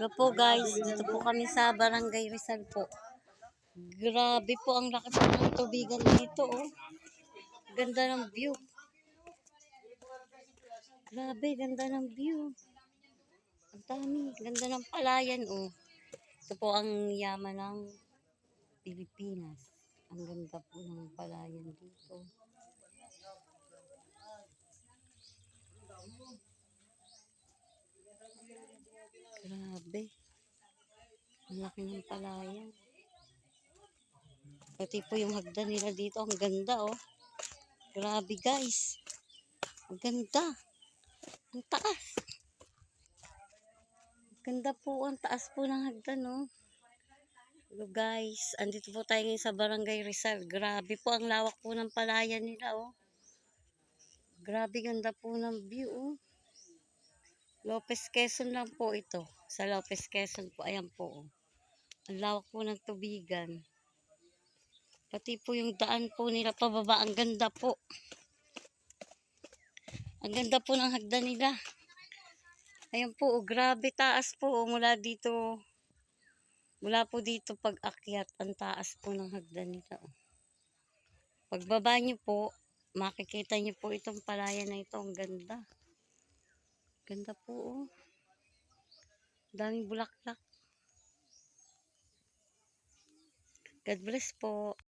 Hello po guys, dito po kami sa Barangay Rizal po. Grabe po ang po ng tubigan dito oh. Ganda ng view. Grabe, ganda ng view. Ang dami, ganda ng palayan oh. Ito po ang yaman ng Pilipinas. Ang ganda po ng palayan dito. Grabe. Ang laki ng palayan. Pati po yung hagdan nila dito. Ang ganda, oh. Grabe, guys. Ang ganda. Ang taas. Ang ganda po. Ang taas po ng hagdan, oh. Hello, guys. Andito po tayo sa Barangay Rizal. Grabe po ang lawak po ng palayan nila, oh. Grabe, ganda po ng view, oh. Lopez Quezon lang po ito. Sa Lopez Quezon po. Ayan po. oh. Ang lawak po ng tubigan. Pati po yung daan po nila pababa. Ang ganda po. Ang ganda po ng hagdan nila. Ayan po. oh, grabe taas po. oh, mula dito. Mula po dito pag akyat. Ang taas po ng hagdan nila. oh. Pagbaba niyo po. Makikita niyo po itong palayan na ito. Ang ganda. Ganda po, oh. Daming bulaklak. God bless po.